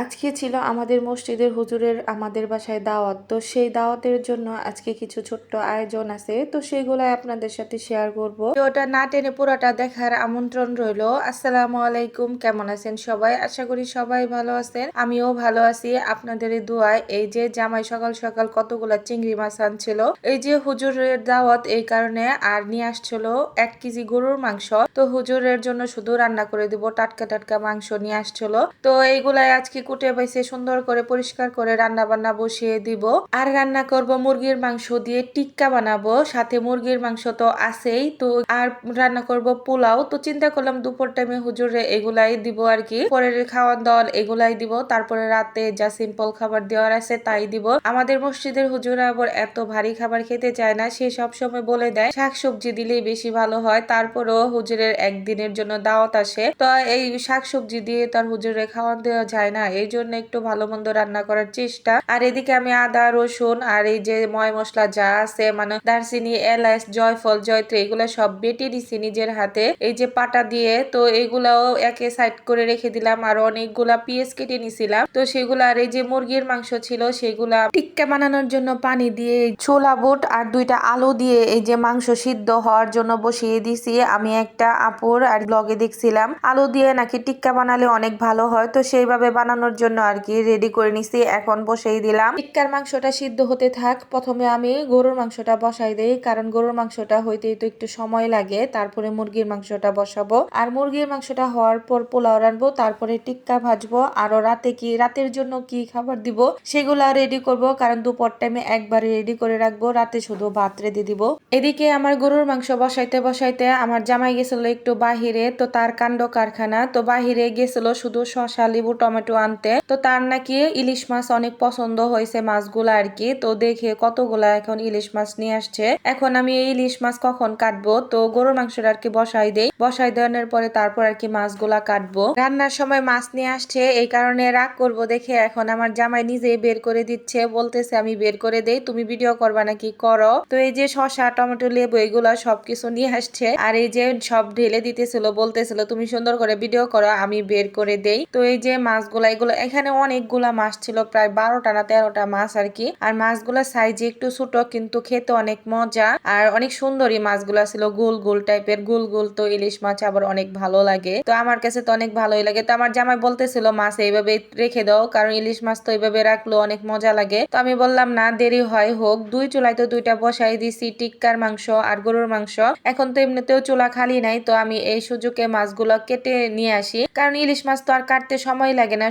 আজকে ছিল আমাদের মসজিদের হুজুরের আমাদের বাসায় দাওয়াত। তো সেই দাওয়াতের জন্য আজকে কিছু ছোট্ট আয়োজন আছে। তো সেগুলাই আপনাদের সাথে শেয়ার করব। ওটা না টেনে পুরোটা দেখার আমন্ত্রণ রইল। আসসালামু আলাইকুম, কেমন আছেন সবাই? আশা করি সবাই ভালো আছেন। আমিও ভালো আছি। আপনাদের দোয়ায় এই যে জামাই সকাল সকাল কতগুলা চিংড়ি মাছ আনছিল, এই যে হুজুরের দাওয়াত এই কারণে আর নিয়ে আসছিল এক কেজি গরুর মাংস। তো হুজুরের জন্য শুধু রান্না করে দিব, টাটকা টাটকা মাংস নিয়ে আসছিল। তো এইগুলাই আজকে কুটে বাইসে সুন্দর করে পরিষ্কার করে রান্না বান্না বসিয়ে দিব। আর রান্না করব মুরগির মাংস দিয়ে টিক্কা বানাবো। সাথে মুরগির মাংস তো আছেই, তো আর রান্না করব পোলাও। তো চিন্তা করলাম দুপুর টাইমে হুজুরে এগুলাই দিব আর কি। পরের খাওয়ার দল এগুলাই দিব। তারপরে রাতে যা সিম্পল খাবার দেওয়ার আছে তাই দিব। আমাদের মসজিদের হুজুরা আবার এত ভারী খাবার খেতে চায় না, সে সব সময় বলে দেয়, শাকসবজি দিলেই বেশি ভালো হয়। তারপরেও হুজুরের একদিনের জন্য দাওয়াত আসে। তো এই শাক সবজি দিয়ে তার হুজুরে খাওয়ান দেওয়া যায় না। এই জন্য একটু ভালো মন্দ রান্না করার চেষ্টা। আর এদিকে আমি আদা, রসুন আর এই যে ময় মশলা যা আছে মানে দারচিনি, এলাচ, জয়ফল, জয়ত্রী, এগুলো সব বেটে দিছি নিজের হাতে। এই যে পাটা দিয়ে, তো এগুলাও একে সাইড করে রেখে দিলাম আর অনেকগুলা পিএস কেটে নিছিলাম। তো সেগুলো আর এই যে মুরগির মাংস ছিল, সেগুলা টিক্কা বানানোর জন্য পানি দিয়ে ছোলা বুট আর দুইটা আলু দিয়ে এই যে মাংস সিদ্ধ হওয়ার জন্য বসিয়ে দিছি। আমি একটা আপুর আর ব্লগে দেখছিলাম। আলু দিয়ে নাকি টিক্কা বানালে অনেক ভালো হয়, তো সেইভাবে বানানোর জন্য আর কি রেডি করে নিছি, এখন বসেই দিলাম। টিক্কার মাংসটা সিদ্ধ হতে থাক, প্রথমে আমি গরুর মাংসটা বসাই দেই, কারণ গরুর মাংসটা হইতেই তো একটু সময় লাগে, তারপরে মুরগির মাংসটা বসাবো। আর মুরগির মাংসটা হওয়ার পর পোলাও রানবো তারপরে টিক্কা ভাজবো, আরও রাতে কি, রাতের জন্য কি খাবার দিব সেগুলা রেডি করব, কারণ দুপুর টাইমে একবারে রেডি করে রাখব, রাতে শুধু ভাত রেডি দিব। এদিকে আমার গরুর মাংস বসাইতে বসাইতে আমার জামাই গেছিল একটু বাহিরে, তো তার কাণ্ড কারখানা, তো বাহিরে গেছিল শুধু শশা লেবু, টমেটো আনতে। তো তার নাকি ইলিশ মাছ অনেক পছন্দ হয়েছে মাছগুলা আর কি। তো দেখে কতগুলা এখন ইলিশ মাছ নিয়ে আসছে। এখন আমি এই ইলিশ মাছ কখন কাটবো? তো গরুর মাংসটা আর কি বসাই দেই। বসাই দেওয়ানোর পরে তারপর আর কি মাছগুলা কাটবো। রান্নার সময় মাছ নিয়ে আসছে। এই কারণে রাগ করব দেখে এখন আমার জামাই নিজে বের করে দিচ্ছে। বলতেছে, আমি বের করে দেই। তুমি ভিডিও করবা নাকি? করো। তো এই যে শশা টমেটো, লেবু এগুলা সবকিছু নিয়ে আসছে। আর এই যে সব ঢেলে দিতেছিল, বলতেছিল, তুমি সুন্দর করে ভিডিও করো, আমি বের করে দেই। তো এই যে মাছগুলা এগুলো, এখানে অনেকগুলা মাছ ছিল, প্রায় বারোটা না তেরোটা মাছ আর কি। আর মাছগুলা সাইজে একটু ছোট, কিন্তু খেতে অনেক মজা। আর অনেক সুন্দরী মাছগুলা ছিল, গোল গোল টাইপের গোল গোল তো ইলিশ মাছ আবার অনেক ভালো লাগে। তো আমার কাছে তো অনেক ভালোই লাগে। তো আমার জামাই বলতেছিল, মাছ এইভাবে রেখে দাও, কারণ ইলিশ মাছ তো এইভাবে রাখল অনেক মজা লাগে। তো আমি বললাম, না, দেরি হয় হোক। দুই চুলায় তো দুইটা বসাই দিছি, টিক্কার মাংস আর গরুর মাংস। এখন তো এমনিতেও চুলা খালি নাই, তো আমি এই সুযোগে মাছগুলো কেটে নিয়ে আসি। কারণ ইলিশ মাছ তো আর কাটতে সময় লাগে না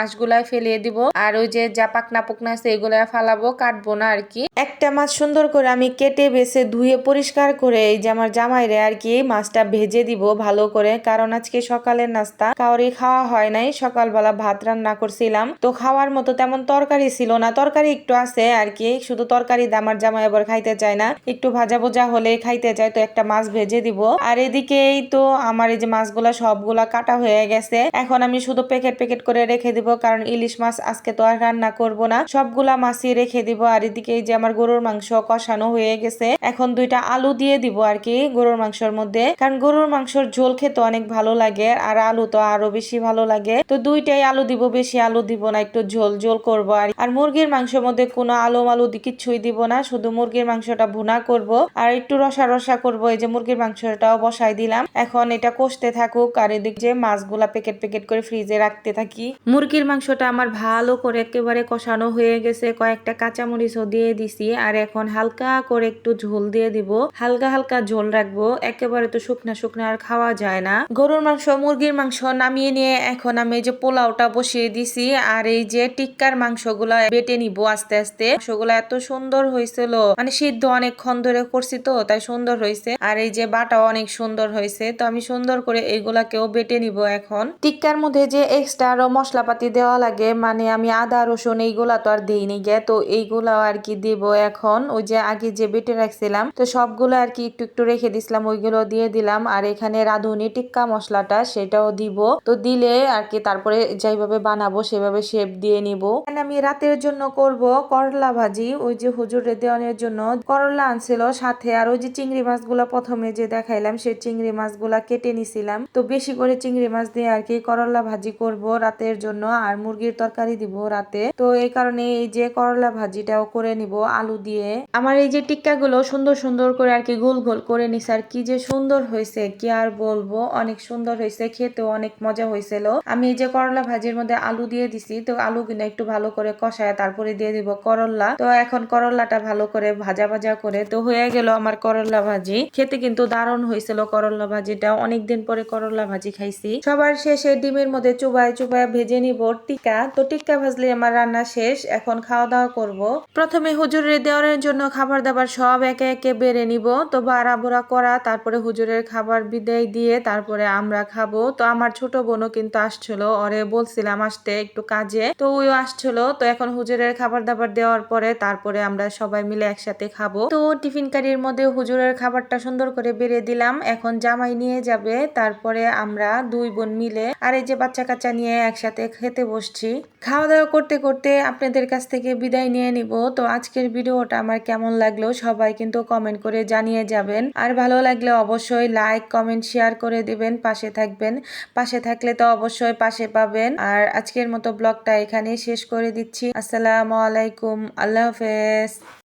আঁশগুলাই ফেলিয়ে দিব। আর ওই যে যা পাকনা পুকনা আছে, এগুলা ফালাবো, কাটবো না আর কি। একটা মাছ সুন্দর করে আমি কেটে বেছে ধুয়ে পরিষ্কার করে এই যে আমার জামাইরে আর কি মাছটা ভেজে দিব ভালো করে। কারণ আজকে সকালের নাস্তা, কাউরি খাওয়া হয় নাই। সকালবেলা ভাত রান্না করছিলাম। তো খাওয়ার মতো তেমন তরকারি ছিল না। তরকারি একটু আছে আর কি। শুধু তরকারি আমার জামাই আবার খাইতে চায় না। একটু ভাজা ভুজা হলে খাইতে চায়, তো একটা মাছ ভেজে দিব। আর এদিকেই তো আমার এই যে মাছগুলা সবগুলা কাটা হয়ে গেছে। এখন আমি শুধু প্যাকেট প্যাকেট করে রেখে দিব, কারণ ইলিশ মাছ আজকে তো আর রান্না করব না। সবগুলা মাছই রেখে দিব, আর এদিকে যে আমার গরুর মাংস কষানো হয়ে গেছে, এখন দুইটা আলু দিয়ে দিব আর কি গরুর মাংসের মধ্যে, কারণ গরুর মাংসর ঝোল খেতে অনেক ভালো লাগে, আর আলু তো আরও বেশি ভালো লাগে। তো দুইটাই আলু দিব, বেশি আলু দিব না, একটু ঝোল ঝোল করব আর আর মুরগির মাংসের মধ্যে কোনো আলু মালু কিচ্ছুই দিব না, শুধু মুরগির মাংসটা ভুনা করব, আর একটু রসা রসা করব, এই যে মুরগির মাংসটাও বসাই দিলাম, এখন এটা কষতে থাকুক, আর এদিক যে মাছগুলা প্যাকেট প্যাকেট করে ফ্রিজে রাখতে থাকি। মুরগির মাংসটা আমার ভালো করে একেবারে কষানো হয়ে গেছে। কয়েকটা কাঁচামরিচও দিয়ে দিছি আর এখন হালকা করে একটু ঝোল দিয়ে দিব। হালকা হালকা ঝোল রাখব। একেবারে তো শুকনা শুকনা আর খাওয়া যায় না। গরুর মাংস, মুরগির মাংস নামিয়ে নিয়ে এখন আমি যে পোলাওটা বসিয়ে দিছি আর এই যে টিক্কার মাংসগুলা বেটে নিব আস্তে আস্তে। মাংসগুলা এত সুন্দর হয়েছিল। মানে সিদ্ধ অনেকক্ষণ ধরে করছি তো, তাই সুন্দর হয়েছে। আর এই যে বাটাও অনেক সুন্দর হয়েছে। তো আমি সুন্দর করে এইগুলাকেও বেটে নিব এখন। টিক্কার মধ্যে যে এক্সট্রা আরও মশলাপাতি দেওয়া লাগে। মানে আমি আদা, রসুন এইগুলা তো আর দিইনি গে। তো এইগুলাও আর কি দিব এখন। ওই যে আগে যে বেটে রাখছিলাম, তো সবগুলো আর কি একটু একটু রেখে দিছিলাম, ওইগুলো দিয়ে দিলাম। আর এখানে রাঁধুনি টিক্কা মশলাটা সেটাও দিব। তো দিলে আর কি তারপরে যেভাবে বানাবো সেভাবে শেপ দিয়ে নিব। আমি রাতের জন্য করব করলা ভাজি। ওই যে হুজুরে দেওয়ানের জন্য করলা আনছিল সাথে। আর ওই যে চিংড়ি মাছগুলা প্রথমে যে দেখাইলাম, সেই চিংড়ি মাছগুলা কেটে নিছিলাম। তো বেশি করে চিংড়ি মাছ দিয়ে আর কি করলা ভাজি করব রাতের জন্য। জন্য আর মুরগির তরকারি দিব রাতে। তো এই কারণে এই যে করলা ভাজিটাও করে নিব, আলু দিয়ে। আমার এই যে টিক্কাগুলো সুন্দর সুন্দর করে আর কি গোল গোল করে নিছে আর কি যে সুন্দর হয়েছে, কি আর বলব? অনেক সুন্দর হয়েছে, খেতেও অনেক মজা হয়েছিল। আমি এই যে করলা ভাজির মধ্যে আলু দিয়ে দিছি, তো আলু কিনা একটু ভালো করে কষায় তারপরে দিয়ে দিব করলা। তো এখন করলাটা ভালো করে ভাজা ভাজা করে, তো হয়ে গেল আমার করলা ভাজি। খেতে কিন্তু দারুণ হয়েছিল করলা ভাজিটা। অনেকদিন পরে করলা ভাজি খাইছি। সবার শেষে ডিমের মধ্যে চুবায় চুবায় ভেজে নিব টিকা তো টিক্কা ভাজলে আমার রান্না শেষ, এখন খাওয়া দাওয়া করব। প্রথমে হুজুরের দেওয়ারের জন্য খাবার দাবার সব একে একে বেড়ে নিব। তো বাড়া বোড়া করা, তারপরে হুজুরের খাবার বিদায় দিয়ে তারপরে আমরা খাব। তো আমার ছোট বোনও কিন্তু আসছিল, ওরে বলছিলাম আসতে একটু কাজে। তো ওইও আসছিল, তো এখন হুজুরের খাবার দাবার দেওয়ার পরে তারপরে আমরা সবাই মিলে একসাথে খাব। তো টিফিন কারির মধ্যে হুজুরের খাবারটা সুন্দর করে বেড়ে দিলাম, এখন জামাই নিয়ে যাবে। তারপরে আমরা দুই বোন মিলে, আর এই যে বাচ্চা কাচ্চা নিয়ে একসাথে খেতে বসছি। খাওয়া দাওয়া করতে করতে আপনাদের কাছ থেকে বিদায় নিয়ে নিব। তো আজকের ভিডিওটা আমার কেমন লাগল সবাই কিন্তু কমেন্ট করে জানিয়ে যাবেন। আর ভালো লাগলে অবশ্যই লাইক কমেন্ট শেয়ার করে দিবেন, পাশে থাকবেন। পাশে থাকলে তো অবশ্যই পাশে পাবেন। আর আজকের মতো ব্লগটা এখানেই শেষ করে দিচ্ছি। আসসালামু আলাইকুম। আল্লাহ হাফেজ।